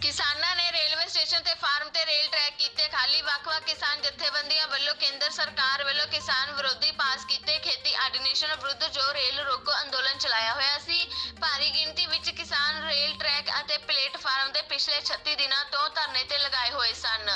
ਕਿਸਾਨਾਂ ਨੇ railway station ਤੇ ਫਾਰਮ ਤੇ ਰੇਲ ਟਰੈਕ ਕੀਤੇ ਖਾਲੀ, ਵੱਖ-ਵੱਖ ਕਿਸਾਨ ਜਥੇਬੰਦੀਆਂ ਵੱਲੋਂ ਕੇਂਦਰ ਸਰਕਾਰ ਵੱਲੋਂ ਕਿਸਾਨ ਵਿਰੋਧੀ ਪਾਸ ਕੀਤੇ ਖੇਤੀ ਆਰਡੀਨੇਸ਼ਨ ਵਿਰੁੱਧ ਜੋ ਰੇਲ ਰੋਕੋ ਅੰਦੋਲਨ ਚਲਾਇਆ ਰੇਲ ਟਰੈਕ ਅਤੇ ਪਲੇਟਫਾਰਮ ਦੇ ਪਿਛਲੇ 36 ਦਿਨਾਂ ਤੋਂ ਧਰਨੇ ਤੇ ਲਗਾਏ ਹੋਏ ਸਨ।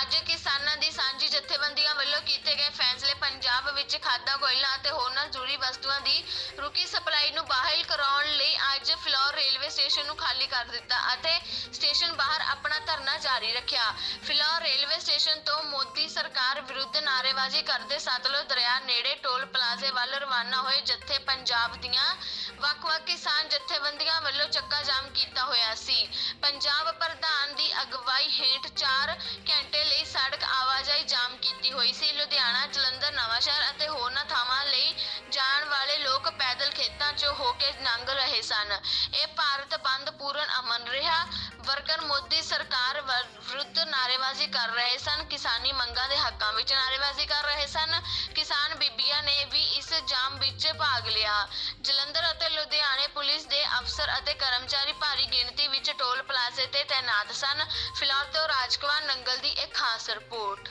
ਅੱਜ ਕਿਸਾਨਾਂ ਦੀ ਸਾਂਝੀ ਜਥੇਬੰਦੀਆਂ ਵੱਲੋਂ ਕੀਤੇ ਗਏ ਫੈਸਲੇ ਪੰਜਾਬ ਵਿੱਚ ਖਾਦਾ, ਕੋਇਲਾ ਅਤੇ ਹੋਰਨਾਂ ਜ਼ਰੂਰੀ ਵਸਤੂਆਂ ਦੀ ਰੁਕੀ ਸਪਲਾਈ ਨੂੰ ਬਹਾਲ ਕਰਾਉਣ ਲਈ ਅੱਜ ਫਲੋਰ ਰੇਲਵੇ ਸਟੇਸ਼ਨ ਨੂੰ ਖਾਲੀ ਕਰ ਦਿੱਤਾ ਅਤੇ ਸਟੇਸ਼ਨ ਬਾਹਰ ਆਪਣਾ ਧਰਨਾ ਜਾਰੀ ਰੱਖਿਆ। ਫਿਲੌਰ ਰੇਲਵੇ ਸਟੇਸ਼ਨ ਤੋਂ ਮੋਦੀ ਸਰਕਾਰ ਵਿਰੁੱਧ ਨਾਅਰੇਬਾਜ਼ੀ ਕਰਦੇ ਸਤਲੁਜ ਦਰਿਆ ਨੇੜੇ ਟੋਲ ਪਲਾਜ਼ੇ ਵੱਲ ਰਵਾਨਾ ਹੋਏ ਜਥੇ ਪੰਜਾਬ ਦੀਆਂ ਵੱਖ-ਵੱਖ ਕਿਸਾਨ ਜਥੇਬੰਦੀਆਂ ਵੱਲੋਂ ਚੱਕਾ ਜਾਮ ਕੀਤਾ ਹੋਇਆ ਸੀ। ਪੰਜਾਬ ਪ੍ਰਧਾਨ ਦੀ ਅਗਵਾਈ ਹੇਠ 4 ਘੰਟੇ ਲਈ ਸੜਕ ਆਵਾਜਾਈ ਜਾਮ ਕੀਤੀ ਹੋਈ ਸੀ। ਲੁਧਿਆਣਾ, ਜਲੰਧਰ, ਨਵਾਂਸ਼ਹਿਰ ਅਤੇ ਹੋਰਨਾਂ ਥਾਵਾਂ ਲਈ ਜਾਣ ਵਾਲੇ ਲੋਕ ਪੈਦਲ ਖੇਤਾਂ 'ਚੋਂ ਹੋ ਕੇ ਲੰਘ ਰਹੇ ਸਨ। ਇਹ ਭਾਰਤ ਬੰਦ ਪੂਰਨ ਅਮਨ ਰਿਹਾ। ਵਰਕਰ ਮੋਦੀ ਸਰਕਾਰ ਵਿਰੁੱਧ ਨਾਅਰੇਬਾਜ਼ੀ ਕਰ ਰਹੇ ਸਨ। ਕਿਸਾਨੀ ਮੰਗਾਂ ਦੇ ਹੱਕਾਂ ਵਿੱਚ ਨਾਅਰੇਬਾਜ਼ੀ ਕਰ ਰਹੇ ਸਨ। ਕਿਸਾਨ ਬੀਬੀਆਂ ਨੇ ਵੀ ਇਸ ਜਾਮ ਵਿੱਚ ਭਾਗ ਲਿਆ। ਜਲੰਧਰ ਅਤੇ ਲੁਧਿਆਣੇ ਪੁਲਿਸ ਦੇ ਅਫਸਰ ਅਤੇ ਕਰਮਚਾਰੀ ਭਾਰੀ ਗਿਣਤੀ ਵਿੱਚ ਟੋਲ ਪਲਾਜ਼ੇ ਤੇ ਤੈਨਾਤ ਸਨ। ਫਿਲਹਾਲ ਤੋਂ ਰਾਜਕੁਮਾਰ ਨੰਗਲ ਦੀ ਇੱਕ ਖਾਸ ਰਿਪੋਰਟ।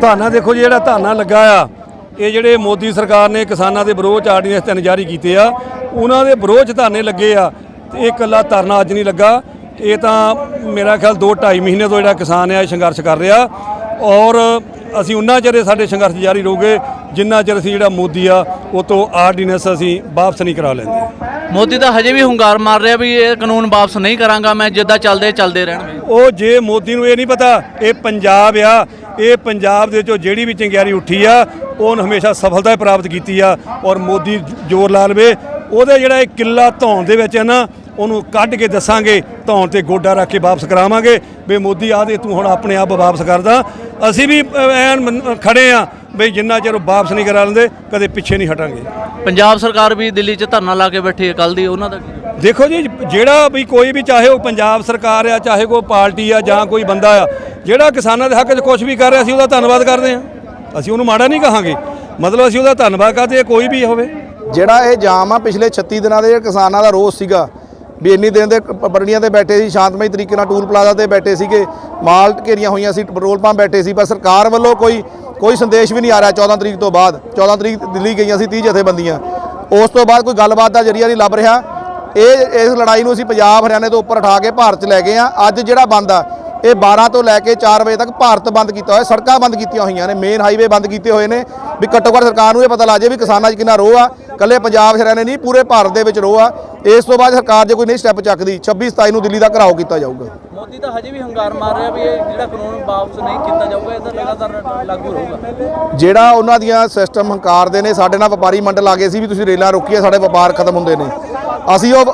ਧਾਨਾ ਦੇਖੋ ਜੀ ਜਿਹੜਾ ਧਾਨਾ ਲੱਗਾ ਆ ਇਹ ਜਿਹੜੇ ਮੋਦੀ ਸਰਕਾਰ ਨੇ ਕਿਸਾਨਾਂ ਦੇ ਵਿਰੋਧ ਆਰਡੀਨੈਂਸ ਤਿੰਨ ਜਾਰੀ ਕੀਤੇ ਆ ਉਹਨਾਂ ਦੇ ਵਿਰੋਧ 'ਚ ਧਾਨੇ ਲੱਗੇ ਆ ਤੇ ਇਹ ਇਕੱਲਾ ਧਰਨਾ ਅੱਜ ਨਹੀਂ ਲੱਗਾ। ਇਹ ਤਾਂ ਮੇਰਾ ਖਿਆਲ 2 2.5 ਮਹੀਨੇ ਤੋਂ ਜਿਹੜਾ ਕਿਸਾਨ ਆ ਇਹ ਸੰਘਰਸ਼ ਕਰ ਰਿਹਾ। ਔਰ ਅਸੀਂ ਉਹਨਾਂ ਚਿਰ ਸਾਡੇ ਸੰਘਰਸ਼ ਜਾਰੀ ਰਹੂਗੇ ਜਿੰਨਾ ਚਿਰ ਅਸੀਂ ਜਿਹੜਾ ਮੋਦੀ ਆ ਉਹ ਤੋਂ ਆਰਡੀਨੈਂਸ ਅਸੀਂ ਵਾਪਸ ਨਹੀਂ ਕਰਾ ਲੈਂਦੇ। ਮੋਦੀ ਤਾਂ ਹਜੇ ਵੀ ਹੁੰਗਾਰ ਮਾਰ ਰਿਹਾ ਵੀ ਇਹ ਕਾਨੂੰਨ ਵਾਪਸ ਨਹੀਂ ਕਰਾਂਗਾ ਮੈਂ ਜਿੱਦਾਂ ਚੱਲਦੇ ਚੱਲਦੇ ਰਹਿਣਗੇ। ਉਹ ਜੇ ਮੋਦੀ ਨੂੰ ਇਹ ਨਹੀਂ ਪਤਾ ਇਹ ਪੰਜਾਬ ਆ ਇਹ ਪੰਜਾਬ ਦੇ ਵਿੱਚੋਂ ਜਿਹੜੀ ਵੀ ਚੰਗਿਆਰੀ ਉੱਠੀ ਆ, ਉਹਨ ਹਮੇਸ਼ਾ ਸਫਲਤਾ ਹੀ ਪ੍ਰਾਪਤ ਕੀਤੀ ਆ ਔਰ ਮੋਦੀ ਜ਼ੋਰ ਲਾ ਲਵੇ। ਉਹਦੇ ਜਿਹੜਾ ਇਹ ਕਿੱਲਾ ਧੌਣ ਦੇ ਵਿੱਚ ਹੈ ਨਾ, ਉਹਨੂੰ ਕੱਢ ਕੇ ਦੱਸਾਂਗੇ, ਧੌਣ ਤੇ ਗੋਡਾ ਰੱਖ ਕੇ ਵਾਪਸ ਕਰਾਵਾਂਗੇ। ਵੀ ਮੋਦੀ ਆ ਤੂੰ ਹੁਣ ਆਪਣੇ ਆਪ ਵਾਪਸ ਕਰਦਾ। ਅਸੀਂ ਵੀ ਐਨ ਮੰਨ- ਖੜੇ ਆ ਵੀ ਜਿੰਨਾ ਚਿਰ ਉਹ ਵਾਪਸ ਨਹੀਂ ਕਰਾ ਲੈਂਦੇ, ਕਦੇ ਪਿੱਛੇ ਨਹੀਂ ਹਟਾਂਗੇ। ਪੰਜਾਬ ਸਰਕਾਰ ਵੀ ਦਿੱਲੀ 'ਚ ਧਰਨਾ ਲਾ ਕੇ ਬੈਠੀ ਹੈ ਕੱਲ ਦੀ ਉਹਨਾਂ ਦਾ ਦੇਖੋ ਜੀ, ਜਿਹੜਾ ਵੀ ਕੋਈ ਵੀ ਚਾਹੇ ਉਹ ਪੰਜਾਬ ਸਰਕਾਰ ਆ, ਚਾਹੇ ਕੋਈ ਪਾਰਟੀ ਆ ਜਾਂ ਕੋਈ ਬੰਦਾ ਆ, ਜਿਹੜਾ ਕਿਸਾਨਾਂ ਦੇ ਹੱਕ 'ਚ ਕੁਝ ਵੀ ਕਰ ਰਿਹਾ, ਅਸੀਂ ਉਹਦਾ ਧੰਨਵਾਦ ਕਰਦੇ ਆ ਅਸੀਂ ਉਹਨੂੰ ਮਾੜਾ ਨਹੀਂ ਕਹਾਂਗੇ। ਮਤਲਬ ਅਸੀਂ ਉਹਦਾ ਧੰਨਵਾਦ ਕਰਦੇ ਕੋਈ ਵੀ ਹੋਵੇ। ਜਿਹੜਾ ਇਹ ਜਾਮ ਆ, ਪਿਛਲੇ 36 ਦਿਨਾਂ ਦੇ ਕਿਸਾਨਾਂ ਦਾ ਰੋਸ ਸੀਗਾ, ਵੀ ਇੰਨੀ ਦਿਨ ਦੇ ਕ- ਤੇ ਬੈਠੇ ਸੀ, ਸ਼ਾਂਤਮਈ ਤਰੀਕੇ ਨਾਲ ਟੂਲ ਪਲਾਜ਼ਾ ਤੇ ਬੈਠੇ ਸੀਗੇ, ਮਾਲ ਘੇਰੀਆਂ ਹੋਈਆਂ ਸੀ, ਪੈਟਰੋਲ ਪੰਪ ਬੈਠੇ ਸੀ, ਪਰ ਸਰਕਾਰ ਵੱਲੋਂ ਕੋਈ ਕੋਈ ਸੰਦੇਸ਼ ਵੀ ਨਹੀਂ ਆ ਰਿਹਾ 14 ਤਰੀਕ ਤੋਂ ਬਾਅਦ। 14 ਤਰੀਕ ਦਿੱਲੀ ਗਈਆਂ ਸੀ 30 ਜਥੇਬੰਦੀਆਂ। ਉਸ ਤੋਂ ਬਾਅਦ ਕੋਈ ਗੱਲਬਾਤ ਦਾ ਜਰੀਆ ਨਹੀਂ ਲੱਭ ਰਿਹਾ। ਇਹ ਇਸ ਲੜਾਈ ਨੂੰ ਅਸੀਂ ਪੰਜਾਬ ਹਰਿਆਣੇ ਤੋਂ ਉੱਪਰ ਉਠਾ ਕੇ ਭਾਰਤ 'ਚ ਲੈ ਗਏ ਆ ਅੱਜ ਜਿਹੜਾ ਬੰਦ ਆ ਇਹ 12 ਤੋਂ ਲੈ ਕੇ 4 ਵਜੇ ਤੱਕ ਭਾਰਤ ਬੰਦ ਕੀਤਾ ਹੋਇਆ ਸੜਕਾਂ ਬੰਦ ਕੀਤੀਆਂ ਹੋਈਆਂ ਨੇ ਮੇਨ ਹਾਈਵੇ ਬੰਦ ਕੀਤੇ ਹੋਏ ਨੇ। ਵੀ ਘੱਟੋ ਘੱਟ ਸਰਕਾਰ ਨੂੰ ਇਹ ਪਤਾ ਲੱਗ ਜਾਏ ਵੀ ਕਿਸਾਨਾਂ 'ਚ ਕਿੰਨਾ ਰੋਹ ਆ। ਕੱਲੇ ਪੰਜਾਬ ਹਰਿਆਣੇ ਨਹੀਂ ਪੂਰੇ ਭਾਰਤ ਦੇ ਵਿੱਚ ਰੋਹ ਆ। ਇਸ ਤੋਂ ਬਾਅਦ ਸਰਕਾਰ ਜੇ ਕੋਈ ਨਹੀਂ ਸਟੈਪ ਚੱਕਦੀ 26 27 ਨੂੰ ਦਿੱਲੀ ਦਾ ਘਰਾਓ ਕੀਤਾ ਜਾਊਗਾ। ਮੋਦੀ ਤਾਂ ਹਜੇ ਵੀ ਹੰਗਾਰ ਮਾਰ ਰਿਹਾ ਵੀ ਇਹ ਜਿਹੜਾ ਕਾਨੂੰਨ ਵਾਪਸ ਨਹੀਂ ਕੀਤਾ ਜਾਊਗਾ ਇਹ ਤਾਂ ਲਗਾਤਾਰ ਲਾਗੂ ਰਹੂਗਾ। ਜਿਹੜਾ ਉਹਨਾਂ ਦੀਆਂ ਸਿਸਟਮ ਹੰਕਾਰ ਦੇ ਨੇ ਸਾਡੇ ਨਾਲ ਵਪਾਰੀ ਮੰਡਲ ਆ ਗਏ ਸੀ ਵੀ ਤੁਸੀਂ ਰੇਲਾਂ ਰੋਕੀਏ ਸਾਡੇ ਵਪਾਰ ਖਤਮ ਹੁੰਦੇ ਨੇ। ਅਸੀਂ ਉਹ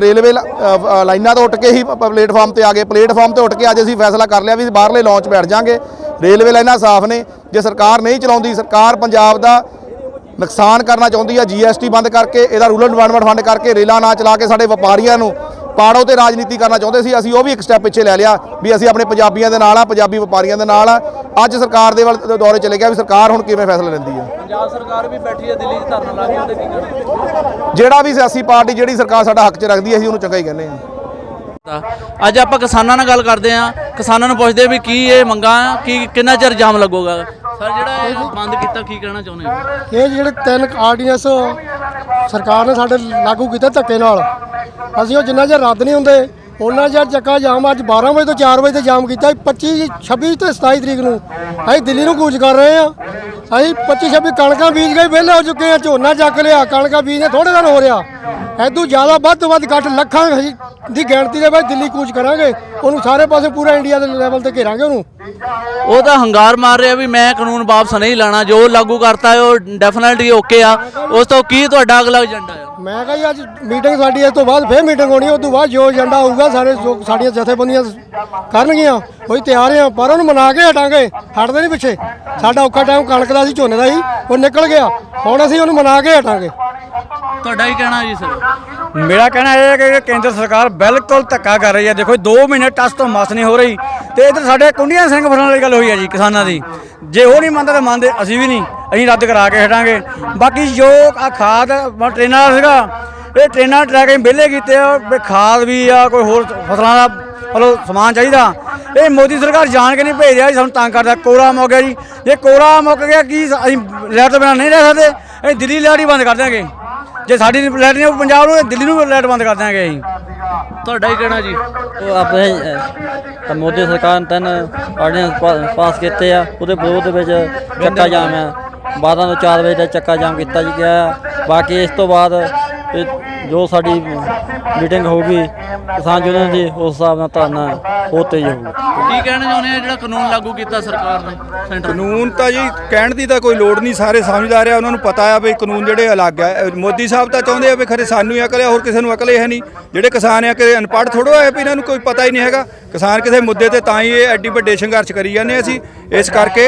ਰੇਲਵੇ ਲ- ਲਾਈਨਾਂ ਤੋਂ ਉੱਠ ਕੇ ਹੀ ਪਲੇਟਫਾਰਮ ਤੇ ਆ ਗਏ। ਪਲੇਟਫਾਰਮ ਤੇ ਉੱਠ ਕੇ ਅੱਜ ਅਸੀਂ ਫੈਸਲਾ ਕਰ ਲਿਆ ਵੀ ਬਾਹਰਲੇ ਲਾਂਚ ਬੈਠ ਜਾਾਂਗੇ। ਰੇਲਵੇ ਲਾਈਨਾਂ ਸਾਫ਼ ਨੇ। ਜੇ ਸਰਕਾਰ ਨਹੀਂ ਚਲਾਉਂਦੀ, ਸਰਕਾਰ ਪੰਜਾਬ ਦਾ ਨੁਕਸਾਨ ਕਰਨਾ ਚਾਹੁੰਦੀ ਆ ਜੀਐਸਟੀ ਬੰਦ ਕਰਕੇ, ਇਹਦਾ ਰੂਰਲ ਡਿਵੈਲਪਮੈਂਟ ਫੰਡ ਕਰਕੇ ਰੇਲਾਂ ਨਾ ਚਲਾ ਕੇ ਸਾਡੇ ਵਪਾਰੀਆਂ ਨੂੰ ਪਾੜੋ ਤੇ ਰਾਜਨੀਤੀ ਕਰਨਾ ਚਾਹੁੰਦੇ ਸੀ ਅਸੀਂ ਉਹ ਵੀ ਇੱਕ ਸਟੈਪ ਪਿੱਛੇ ਲੈ ਲਿਆ ਵੀ ਅਸੀਂ ਆਪਣੇ ਪੰਜਾਬੀਆਂ ਦੇ ਨਾਲ ਆ ਪੰਜਾਬੀ ਵਪਾਰੀਆਂ ਦੇ ਨਾਲ ਆ। ਅੱਜ ਸਰਕਾਰ ਦੇ ਵੱਲ ਦੌਰੇ ਚਲੇ ਗਿਆ ਵੀ ਸਰਕਾਰ ਹੁਣ ਕਿਵੇਂ ਫੈਸਲਾ ਲੈਂਦੀ ਹੈ ਪੰਜਾਬ ਸਰਕਾਰ ਵੀ ਬੈਠੀ ਹੈ ਦਿੱਲੀ 'ਚ ਧਰਨਾ ਲਾ ਕੇ ਉਹਦੇ ਕੀ ਜਿਹੜਾ ਵੀ ਸਿਆਸੀ ਪਾਰਟੀ ਜਿਹੜੀ ਸਰਕਾਰ ਸਾਡਾ ਹੱਕ 'ਚ ਰੱਖਦੀ ਹੈ ਅਸੀਂ ਉਹਨੂੰ ਚੰਗਾ ਹੀ ਕਹਿੰਦੇ ਹਾਂ ਅੱਜ ਆਪਾਂ ਕਿਸਾਨਾਂ ਨਾਲ ਗੱਲ ਕਰਦੇ ਆ। ਕਿਸਾਨਾਂ ਨੂੰ ਪੁੱਛਦੇ ਵੀ ਕੀ ਇਹ ਮੰਗਾਂ ਕੀ ਕਿੰਨਾ ਚਿਰ ਜਾਮ ਲੱਗੂਗਾ? ਸਰ ਜਿਹੜਾ ਇਹ ਬੰਦ ਕੀਤਾ ਕੀ ਕਹਿਣਾ ਚਾਹੁੰਦੇ ਹੋ? ਇਹ ਜਿਹੜੇ ਤਿੰਨ ਆਰਡੀਨੈਂਸ ਸਰਕਾਰ ਨੇ ਸਾਡੇ ਲਾਗੂ ਕੀਤੇ ਧੱਕੇ ਨਾਲ। ਅਸੀਂ ਉਹ ਜਿੰਨਾ ਚਿਰ ਰੱਦ ਨਹੀਂ ਹੁੰਦੇ ਉਹਨਾਂ ਚਿਰ ਚੱਕਾ ਜਾਮ ਅੱਜ 12 ਵਜੇ ਤੋਂ 4 ਵਜੇ ਤੇ ਜਾਮ ਕੀਤਾ। 25 26 ਤੇ 27 ਤਰੀਕ ਨੂੰ ਅਸੀਂ ਦਿੱਲੀ ਨੂੰ ਕੂਚ ਕਰ ਰਹੇ ਆ ਅਸੀਂ 25 26 ਕਣਕਾਂ ਬੀਜ ਗਏ ਵਿਹਲੇ ਹੋ ਚੁੱਕੇ ਆ ਝੋਨਾ ਚੱਕ ਲਿਆ ਕਣਕਾਂ ਬੀਜਨੇ ਥੋੜੇ ਦਿਨ ਹੋ ਰਿਹਾ। ਐਦੂ ਜ਼ਿਆਦਾ ਵੱਧ ਤੋਂ ਵੱਧ ਘੱਟ ਲੱਖਾਂ ਦੀ ਗਿਣਤੀ ਦੇ ਵਿੱਚ ਦਿੱਲੀ ਕੂਚ ਕਰਾਂਗੇ ਉਹਨੂੰ ਸਾਰੇ ਪਾਸੇ ਪੂਰਾ ਇੰਡੀਆ ਦੇ ਲੈਵਲ ਤੇ ਘੇਰਾਂਗੇ ਉਹਨੂੰ। ਉਹ ਤਾਂ ਹੰਗਾਰ ਮਾਰ ਰਿਹਾ ਵੀ ਮੈਂ ਕਾਨੂੰਨ ਵਾਪਸ ਨਹੀਂ ਲੈਣਾ ਜੋ ਲਾਗੂ ਕਰਤਾ ਹੈ ਉਹ ਡੈਫੀਨਿਟਲੀ ਓਕੇ ਆ। ਉਸ ਤੋਂ ਕੀ ਤੁਹਾਡਾ ਅਗਲਾ ਏਜੰਡਾ ਹੈ ਮੈਂ ਕਿਹਾ ਜੀ ਅੱਜ ਮੀਟਿੰਗ ਸਾਡੀ ਇਸ ਤੋਂ ਬਾਅਦ ਫੇਰ ਮੀਟਿੰਗ ਹੋਣੀ ਉਸ ਤੋਂ ਬਾਅਦ ਜੋ ਏਜੰਡਾ ਹੋਊਗਾ ਸਾਰੇ ਜੋ ਸਾਡੀਆਂ ਜਥੇਬੰਦੀਆਂ ਕਰਨਗੀਆਂ ਉਹੀ ਤਿਆਰ ਆ ਪਰ ਉਹਨੂੰ ਮਨਾ ਕੇ ਹਟਾਂਗੇ ਹਟਦੇ ਨਹੀਂ ਪਿੱਛੇ। ਸਾਡਾ ਔਖਾ ਟਾਈਮ ਕਣਕ ਦਾ ਸੀ ਝੋਨੇ ਦਾ ਸੀ ਉਹ ਨਿਕਲ ਗਿਆ। ਹੁਣ ਅਸੀਂ ਉਹਨੂੰ ਮਨਾ ਕੇ ਹਟਾਂਗੇ। ਤੁਹਾਡਾ ਹੀ ਕਹਿਣਾ ਜੀ ਸਰ? ਮੇਰਾ ਕਹਿਣਾ ਇਹ ਹੈ ਕਿ ਕੇਂਦਰ ਸਰਕਾਰ ਬਿਲਕੁਲ ਧੱਕਾ ਕਰ ਰਹੀ ਹੈ। ਦੇਖੋ 2 ਮਹੀਨੇ ਟਸ ਤੋਂ ਮਸ ਨਹੀਂ ਹੋ ਰਹੀ। ਤੇ ਇਧਰ ਸਾਡੇ ਕੁੰਡੀਆਂ ਸਿੰਘ ਫੜਨ ਵਾਲੀ ਗੱਲ ਹੋਈ ਹੈ ਜੀ, ਕਿਸਾਨਾਂ ਦੀ। ਜੇ ਉਹ ਨਹੀਂ ਮੰਨਦਾ ਤਾਂ ਮੰਨਦੇ, ਅਸੀਂ ਵੀ ਨਹੀਂ। ਅਸੀਂ ਰੱਦ ਕਰਾ ਕੇ ਹਟਾਂਗੇ। ਬਾਕੀ ਜੋ ਆ ਖਾਦ ਮ- ਟ੍ਰੇਨਾਂ ਦਾ ਸੀਗਾ, ਇਹ ਟ੍ਰੇਨਾਂ ਟਰੈਕ ਅਸੀਂ ਵਿਹਲੇ ਕੀਤੇ ਆ। ਵੀ ਖਾਦ ਵੀ ਆ, ਕੋਈ ਹੋਰ ਫਸਲਾਂ ਦਾ ਮਤਲਬ ਸਮਾਨ ਚਾਹੀਦਾ। ਇਹ ਮੋਦੀ ਸਰਕਾਰ ਜਾਣ ਕੇ ਨਹੀਂ ਭੇਜ ਰਿਹਾ ਜੀ, ਸਾਨੂੰ ਤੰਗ ਕਰਦਾ। ਕੋਰਾ ਮੁੱਕ ਗਿਆ ਜੀ। ਜੇ ਕੋਰਾ ਮੁੱਕ ਗਿਆ, ਕੀ ਅਸੀਂ ਲੈਟ ਤੋਂ ਬਿਨਾਂ ਨਹੀਂ ਰਹਿ ਸਕਦੇ? ਅਸੀਂ ਦਿੱਲੀ ਲੈਟ ਹੀ ਬੰਦ ਕਰ ਦਿਆਂਗੇ। ਜੇ ਸਾਡੀ ਲੈਟ ਨਹੀਂ ਆਊ ਪੰਜਾਬ ਨੂੰ ਦਿੱਲੀ ਨੂੰ ਲੈਟ ਬੰਦ ਕਰ ਦਿਆਂਗੇ ਅਸੀਂ। ਤੁਹਾਡਾ ਕੀ ਕਹਿਣਾ ਜੀ? ਉਹ ਆਪਣੇ ਅਹ, ਮੋਦੀ ਸਰਕਾਰ ਨੇ ਤਿੰਨ ਆਰਡੀਨੈਂਸ ਪਾ- ਪਾਸ ਕੀਤੇ ਆ ਉਹਦੇ ਵਿਰੋਧ ਦੇ ਵਿੱਚ ਚੱਕਾ ਜਾਮ ਆ। 12 ਤੋਂ 4 ਵਜੇ ਤੱਕ ਚੱਕਾ ਜਾਮ ਕੀਤਾ ਜੀ ਗਿਆ ਆ। ਬਾਕੀ ਇਸ ਤੋਂ ਬਾਅਦ ਇਹ ਜੋ ਸਾਡੀ ਮੀਟਿੰਗ ਹੋਊਗੀ ਕਿਸਾਨ ਯੂਨੀਅਨ ਦੀ ਉਸ ਹਿਸਾਬ ਨਾਲ ਧਰਨਾ ਉਹ ਤੇਜ਼ ਹੋਊਗਾ। ਕੀ ਕਹਿਣਾ ਚਾਹੁੰਦੇ ਆ ਜਿਹੜਾ ਕਾਨੂੰਨ ਲਾਗੂ ਕੀਤਾ ਸਰਕਾਰ ਨੇ ਸੈਂਟਰ? ਕਾਨੂੰਨ ਤਾਂ ਜੀ ਕਹਿਣ ਦੀ ਤਾਂ ਕੋਈ ਲੋੜ ਨਹੀਂ ਸਾਰੇ ਸਮਝਦਾਰ ਆ ਉਹਨਾਂ ਨੂੰ ਪਤਾ ਆ ਵੀ ਕਾਨੂੰਨ ਜਿਹੜੇ ਅਲੱਗ ਆ। ਅਹ ਮੋਦੀ ਸਾਹਿਬ ਤਾਂ ਚਾਹੁੰਦੇ ਆ ਵੀ ਖਰੇ ਸਾਨੂੰ ਹੀ ਅਕਲ ਆ ਹੋਰ ਕਿਸੇ ਨੂੰ ਅਕਲ ਹੀ ਹੈ ਨਹੀਂ। ਜਿਹੜੇ ਕਿਸਾਨ ਆ ਕਿ ਅਨਪੜ੍ਹ ਥੋੜੋ ਆ ਵੀ ਇਹਨਾਂ ਨੂੰ ਕੋਈ ਪਤਾ ਹੀ ਨਹੀਂ ਹੈਗਾ। ਕਿਸਾਨ ਕਿਸੇ ਮੁੱਦੇ ਤੇ ਤਾਂ ਹੀ ਇਹ ਐਡੀ ਵੱਡੇ ਸੰਘਰਸ਼ ਕਰੀ ਜਾਂਦੇ ਅਸੀਂ। ਇਸ ਕਰਕੇ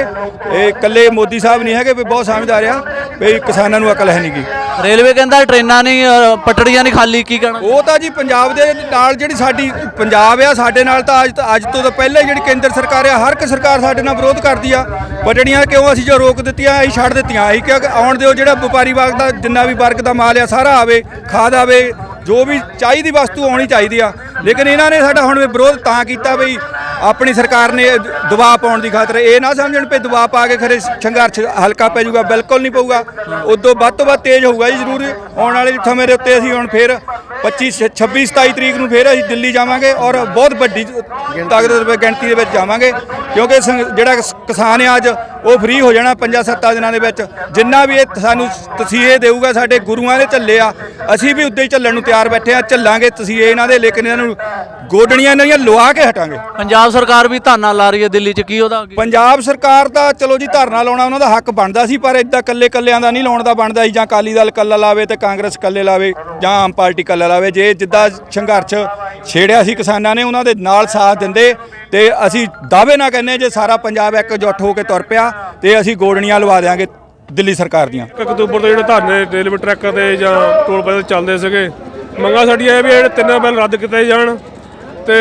ਇਹ ਇਕੱਲੇ ਮੋਦੀ ਸਾਹਿਬ ਨਹੀਂ ਹੈਗੇ ਵੀ ਬਹੁਤ ਸਮਝਦਾਰ ਆ ਵੀ ਕਿਸਾਨਾਂ ਨੂੰ ਅਕਲ ਹੈ ਨਹੀਂਗੀ ਰੇਲਵੇ ਕਹਿੰਦਾ ਟ੍ਰੇਨਾਂ ਨਹੀਂ ਅ, ਪਟੜੀਆਂ ਨਹੀਂ ਖਾਲੀ, ਕੀ ਕਹਿਣਾ ਉਹ ਤਾਂ ਜੀ ਪੰਜਾਬ ਦੇ ਨਾਲ ਜਿਹੜੀ ਸਾਡੀ, ਪੰਜਾਬ ਆ, ਸਾਡੇ ਨਾਲ ਤਾਂ ਅੱਜ ਅੱਜ ਤੋਂ ਤਾਂ ਪਹਿਲਾਂ ਹੀ ਜਿਹੜੀ ਕੇਂਦਰ ਸਰਕਾਰ ਆ, ਹਰ ਇੱਕ ਸਰਕਾਰ ਸਾਡੇ ਨਾਲ ਵਿਰੋਧ ਕਰਦੀ ਆ। ਪਟੜੀਆਂ ਕਿਉਂ ਅਸੀਂ ਜੋ ਰੋਕ ਦਿੱਤੀਆਂ, ਅਸੀਂ ਛੱਡ ਦਿੱਤੀਆਂ। ਅਸੀਂ ਕਿਹਾ ਕਿ ਆਉਣ ਦਿਓ, ਜਿਹੜਾ ਵਪਾਰੀ ਵਰਗ ਦਾ ਜਿੰਨਾ ਵੀ ਵਰਗ ਦਾ ਮਾਲ ਆ, ਸਾਰਾ ਆਵੇ, ਖਾਦ ਆਵੇ, ਜੋ ਵੀ ਚਾਹੀਦੀ ਵਸਤੂ ਆਉਣੀ ਚਾਹੀਦੀ ਆ। ਲੇਕਿਨ ਇਹਨਾਂ ਨੇ ਸਾਡਾ ਹੁਣ ਵਿਰੋਧ ਤਾਂ ਕੀਤਾ ਬਈ ਆਪਣੀ ਸਰਕਾਰ ਨੇ ਦਬਾਅ ਪਾਉਣ ਦੀ ਖਾਤਰ ਇਹ ਨਾ ਸਮਝਣ ਪਏ ਦਬਾਅ ਪਾ ਕੇ ਖਰੇ ਸੰਘਰਸ਼ ਹਲਕਾ ਪੈ ਜਾਊਗਾ, ਬਿਲਕੁਲ ਨਹੀਂ ਪਊਗਾ। ਉਦੋਂ ਵੱਧ ਤੋਂ ਵੱਧ ਤੇਜ਼ ਹੋਊਗਾ ਜੀ ਜ਼ਰੂਰ। ਆਉਣ ਵਾਲੇ ਸਮੇਂ ਦੇ ਉੱਤੇ ਅਸੀਂ ਹੁਣ ਫੇਰ 25 26 27 ਤਰੀਕ ਨੂੰ ਫੇਰ ਅਸੀਂ ਦਿੱਲੀ ਜਾਵਾਂਗੇ ਔਰ ਬਹੁਤ ਵੱਡੀ ਤਾਕਤ ਦੇ ਗਿਣਤੀ ਦੇ ਵਿੱਚ ਜਾਵਾਂਗੇ ਕਿਉਂਕਿ ਸੰਗ- ਜਿਹੜਾ ਕਿਸਾਨ ਹੈ ਅੱਜ, ਉਹ ਫ੍ਰੀ ਹੋ ਜਾਣਾ ਪੰਜਾਂ ਸੱਤਾਂ ਦਿਨਾਂ ਦੇ ਵਿੱਚ। ਜਿੰਨਾ ਵੀ ਇਹ ਸਾਨੂੰ ਤਸੀਹੇ ਦੇਊਗਾ ਸਾਡੇ ਗੁਰੂਆਂ ਦੇ ਝੱਲੇ ਆ, ਅਸੀਂ ਵੀ ਉੱਦੇ ਹੀ ਝੱਲਣ ਨੂੰ ਤਿਆਰ ਬੈਠੇ ਆ, ਝੱਲਾਂਗੇ ਤਸੀਹੇ ਇਹਨਾਂ ਦੇ, ਲੇਕਿਨ ਇਹਨਾਂ ਨੂੰ ਗੋਡਣੀਆਂ ਇਹਨਾਂ ਦੀਆਂ ਲਵਾ ਕੇ ਹਟਾਂਗੇ। ਪੰਜਾਬ ਸਰਕਾਰ ਵੀ ਧਰਨਾ ਲਾ ਰਹੀ ਹੈ ਦਿੱਲੀ 'ਚ ਕੀ ਉਹਦਾ ਅੱਗੇ? ਪੰਜਾਬ ਸਰਕਾਰ ਦਾ ਚਲੋ ਜੀ ਧਰਨਾ ਲਾਉਣਾ ਉਹਨਾਂ ਦਾ ਹੱਕ ਬਣਦਾ ਸੀ ਪਰ ਇਦਾਂ ਕੱਲੇ ਕੱਲਿਆਂ ਦਾ ਨਹੀਂ ਲਾਉਣ ਦਾ ਬਣਦਾ ਸੀ ਜਾਂ ਅਕਾਲੀ ਦਲ ਕੱਲਾ ਲਾਵੇ ਤੇ ਕਾਂਗਰਸ ਕੱਲੇ ਲਾਵੇ ਜਾਂ ਆਮ ਪਾਰਟੀ ਕੱਲਾ ਲਾਵੇ। ਜੇ ਜਿੱਦਾਂ ਸੰਘਰਸ਼ ਛੇੜਿਆ ਸੀ ਕਿਸਾਨਾਂ ਨੇ ਉਹਨਾਂ ਦੇ ਨਾਲ ਸਾਥ ਦਿੰਦੇ ਤੇ ਅਸੀਂ ਦਾਅਵੇ ਨਾ ਕਹਿੰਦੇ ਜੇ ਸਾਰਾ ਪੰਜਾਬ ਇਕਜੁੱਟ ਹੋ ਕੇ ਤੁਰ ਪਿਆ ਤੇ ਅਸੀਂ ਗੋਡਣੀਆਂ ਲਵਾ ਦੇਾਂਗੇ ਦਿੱਲੀ ਸਰਕਾਰ ਦੀਆਂ। ਇੱਕ ਅਕਤੂਬਰ ਤੋਂ ਜਿਹੜੇ ਧਰਨੇ ਰੇਲਵੇ ਟਰੈਕਾਂ ਤੇ ਜਾਂ ਟੋਲ ਪਲਾਜ਼ਾ ਤੇ ਚੱਲਦੇ ਸੀਗੇ ਮੰਗਾਂ ਸਾਡੀਆਂ ਇਹ ਵੀ ਇਹ ਜਿਹੜੇ ਤਿੰਨ ਬਿੱਲ ਰੱਦ ਕੀਤੇ ਜਾਣ ਤੇ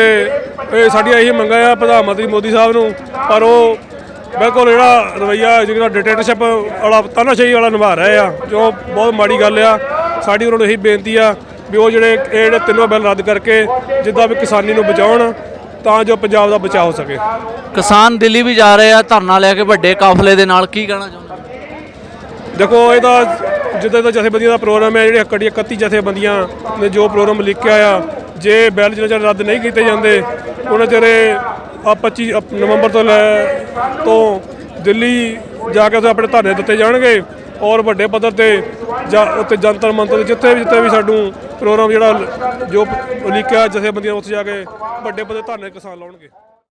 ਇਹ ਸਾਡੀਆਂ ਇਹੀ ਮੰਗਾਂ ਆ ਪ੍ਰਧਾਨ ਮੰਤਰੀ ਮੋਦੀ ਸਾਹਿਬ ਨੂੰ। ਪਰ ਉਹ ਬਿਲਕੁਲ ਜਿਹੜਾ ਰਵਈਆ ਜਿਹੜਾ ਡਿਕਟੇਟਰਸ਼ਿਪ ਵਾਲਾ ਤਾਨਾਸ਼ਾਹੀ ਵਾਲਾ ਨਿਭਾ ਰਹੇ ਆ ਜੋ ਬਹੁਤ ਮਾੜੀ ਗੱਲ ਆ। ਸਾਡੀ ਉਹਨਾਂ ਨੂੰ ਇਹੀ ਬੇਨਤੀ ਆ ਵੀ ਉਹ ਜਿਹੜੇ ਇਹ ਜਿਹੜੇ ਤਿੰਨੋਂ ਬਿੱਲ ਰੱਦ ਕਰਕੇ ਜਿੱਦਾਂ ਵੀ ਕਿਸਾਨੀ ਨੂੰ ਬਚਾਉਣ ਤਾਂ ਜੋ ਪੰਜਾਬ ਦਾ ਬਚਾਅ ਹੋ ਸਕੇ। ਕਿਸਾਨ ਦਿੱਲੀ ਵੀ ਜਾ ਰਹੇ ਆ ਧਰਨਾ ਲੈ ਕੇ ਵੱਡੇ ਕਾਫਲੇ ਦੇ ਨਾਲ ਕੀ ਕਹਿਣਾ ਚਾਹੁੰਦੇ ਦੇਖੋ ਇਹਦਾ ਜਿੱਦਾਂ ਦਾ ਜਥੇਬੰਦੀਆਂ ਦਾ ਪ੍ਰੋਗਰਾਮ ਹੈ ਜਿਹੜੇ ਇਕੱਠੀ 31 ਜਥੇਬੰਦੀਆਂ ਨੇ ਜੋ ਪ੍ਰੋਗਰਾਮ ਲਿਖਿਆ ਆ ਜੇ ਬੈਲ ਜਿੰਨਾ ਚਿਰ ਰੱਦ ਨਹੀਂ ਕੀਤੇ ਜਾਂਦੇ, ਉਹਨਾਂ ਚਿਰ ਇਹ ਆ 25 ਨਵੰਬਰ ਤੋਂ ਲੈ ਤੋਂ ਦਿੱਲੀ ਜਾ ਕੇ ਉੱਥੇ ਆਪਣੇ ਧਰਨੇ ਦਿੱਤੇ ਜਾਣਗੇ ਔਰ ਵੱਡੇ ਪੱਧਰ ਤੇ ਜਾਂ ਉੱਤੇ ਜੰਤਰ ਮੰਤਰ ਜਿੱਥੇ ਵੀ ਜਿੱਥੇ ਵੀ ਸਾਨੂੰ ਪ੍ਰੋਗਰਾਮ ਜਿਹੜਾ ਜੋ ਉਲੀਕਿਆ ਜਥੇਬੰਦੀਆਂ ਉੱਥੇ ਜਾ ਕੇ ਵੱਡੇ ਪੱਧਰ ਤੇ ਧਰਨੇ ਕਿਸਾਨ ਲਾਉਣਗੇ।